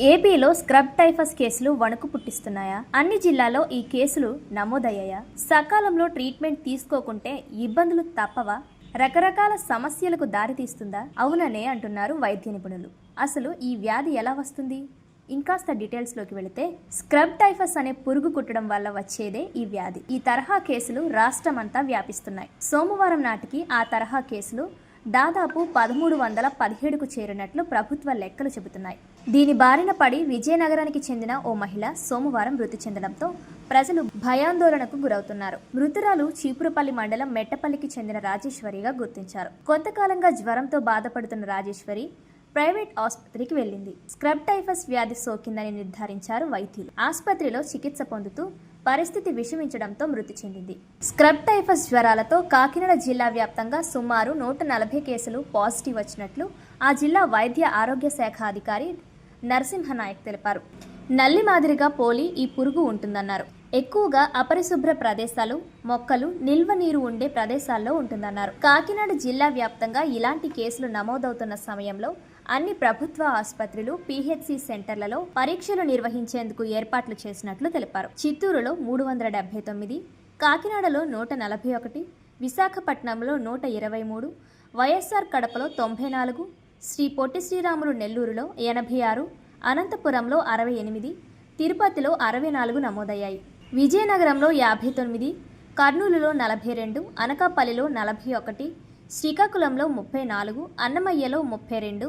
ఏపీలో scrub typhus కేసులు వణుకు పుట్టిస్తున్నాయా? అన్ని జిల్లాలో ఈ కేసులు నమోదయ్యాయా? సకాలంలో ట్రీట్మెంట్ తీసుకోకుంటే ఇబ్బందులు తప్పవా? రకరకాల సమస్యలకు దారితీస్తుందా? అవుననే అంటున్నారు వైద్య నిపుణులు. అసలు ఈ వ్యాధి ఎలా వస్తుంది? ఇంకాస్త డీటెయిల్స్లోకి వెళితే స్క్రబ్ టైఫస్ అనే పురుగు కుట్టడం వల్ల వచ్చేదే ఈ వ్యాధి. ఈ తరహా కేసులు రాష్ట్రమంతా వ్యాపిస్తున్నాయి. సోమవారం నాటికి ఆ తరహా కేసులు దాదాపు పదమూడు వందల పదిహేడుకు చేరినట్లు ప్రభుత్వ లెక్కలు చెబుతున్నాయి. దీని బారిన పడి విజయనగరానికి చెందిన ఓ మహిళ సోమవారం మృతి చెందడంతో ప్రజలు భయాందోళనకు గురవుతున్నారు. మృతురాలు చీపురుపల్లి మండలం మెట్టపల్లికి చెందిన రాజేశ్వరిగా గుర్తించారు. కొంతకాలంగా జ్వరంతో బాధపడుతున్న రాజేశ్వరి ప్రైవేట్ ఆసుపత్రికి వెళ్ళింది. స్క్రబ్ టైఫస్ వ్యాధి సోకిందని నిర్ధారించారు వైద్యులు. ఆసుపత్రిలో చికిత్స పొందుతూ పరిస్థితి విషమించడంతో మృతి చెందింది. స్క్రబ్ టైఫస్ జ్వరాలతో కాకినాడ జిల్లా వ్యాప్తంగా సుమారు నూట నలభై కేసులు పాజిటివ్ వచ్చినట్లు ఆ జిల్లా వైద్య ఆరోగ్య శాఖ అధికారి నరసింహనాయక్ తెలిపారు. నల్లి మాదిరిగా పోలి ఈ పురుగు ఉంటుందన్నారు. ఎక్కువగా అపరిశుభ్ర ప్రదేశాలు మొక్కలు నిల్వ నీరు ఉండే ప్రదేశాల్లో ఉంటుందన్నారు. కాకినాడ జిల్లా వ్యాప్తంగా ఇలాంటి కేసులు నమోదవుతున్న సమయంలో అన్ని ప్రభుత్వ ఆసుపత్రులు పీహెచ్సి సెంటర్లలో పరీక్షలు నిర్వహించేందుకు ఏర్పాట్లు చేసినట్లు తెలిపారు. చిత్తూరులో మూడు వందల డెబ్బై తొమ్మిది కాకినాడలో నూట నలభై ఒకటి విశాఖపట్నంలో నూట ఇరవై మూడు వైఎస్ఆర్ కడపలో తొంభై నాలుగు శ్రీ పొట్టి శ్రీరాములు నెల్లూరులో ఎనభై ఆరు అనంతపురంలో అరవై ఎనిమిది తిరుపతిలో అరవై నాలుగు నమోదయ్యాయి. విజయనగరంలో యాభై తొమ్మిది కర్నూలులో నలభై రెండు అనకాపల్లిలో నలభై ఒకటి శ్రీకాకుళంలో ముప్పై నాలుగు అన్నమయ్యలో ముప్పై రెండు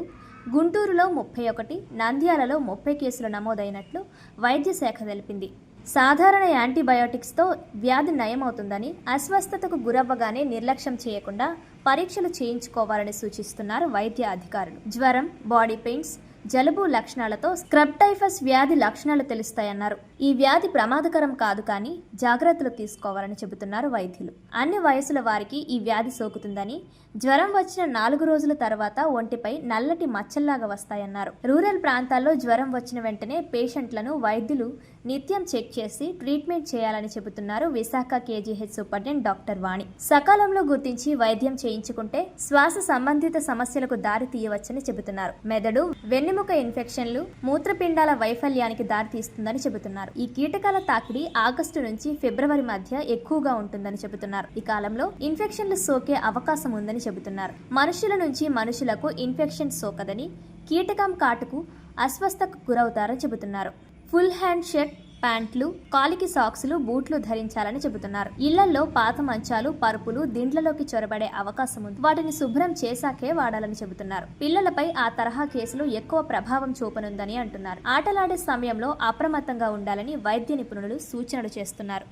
గుంటూరులో ముప్పై ఒకటి నంద్యాలలో ముప్పై కేసులు నమోదైనట్లు వైద్య శాఖ తెలిపింది. సాధారణ యాంటీబయోటిక్స్తో వ్యాధి నయమవుతుందని అస్వస్థతకు గురవ్వగానే నిర్లక్ష్యం చేయకుండా పరీక్షలు చేయించుకోవాలని సూచిస్తున్నారు వైద్య అధికారులు. జ్వరం బాడీ పెయిన్స్ జలుబు లక్షణాలతో స్క్రబ్ టైఫస్ వ్యాధి లక్షణాలు తెలుస్తాయన్నారు. ఈ వ్యాధి ప్రమాదకరం కాదు కానీ జాగ్రత్తలు తీసుకోవాలని చెబుతున్నారు వైద్యులు. అన్ని వయసుల వారికి ఈ వ్యాధి సోకుతుందని జ్వరం వచ్చిన నాలుగు రోజుల తర్వాత ఒంటిపై నల్లటి మచ్చల్లాగా వస్తాయన్నారు. రూరల్ ప్రాంతాల్లో జ్వరం వచ్చిన వెంటనే పేషెంట్లను వైద్యులు నిత్యం చెక్ చేసి ట్రీట్మెంట్ చేయాలని చెబుతున్నారు Visakha KGH superintendent doctor Vani. సకాలంలో గుర్తించి వైద్యం చేయించుకుంటే శ్వాస సంబంధిత సమస్యలకు దారి తీయవచ్చని చెబుతున్నారు. మెదడు వెన్నెముక ఇన్ఫెక్షన్లు మూత్రపిండాల వైఫల్యానికి దారితీస్తుందని చెబుతున్నారు. ఈ కీటకాల తాకిడి ఆగస్టు నుంచి ఫిబ్రవరి మధ్య ఎక్కువగా ఉంటుందని చెబుతున్నారు. ఈ కాలంలో ఇన్ఫెక్షన్లు సోకే అవకాశం ఉందని చెబుతున్నారు. మనుషుల నుంచి మనుషులకు ఇన్ఫెక్షన్ సోకదని కీటకం కాటుకు అస్వస్థకు గురవుతారని చెబుతున్నారు. ఫుల్ హ్యాండ్ షర్ట్ ప్యాంట్లు కాలికి సాక్సులు బూట్లు ధరించాలని చెబుతున్నారు. ఇళ్ళలో పాత మంచాలు పరుపులు దిండ్లలోకి చొరబడే అవకాశం ఉంది. వాటిని శుభ్రం చేశాకే వాడాలని చెబుతున్నారు. పిల్లలపై ఆ తరహా కేసులు ఎక్కువ ప్రభావం చూపనుందని అంటున్నారు. ఆటలాడే సమయంలో అప్రమత్తంగా ఉండాలని వైద్య నిపుణులు సూచనలు చేస్తున్నారు.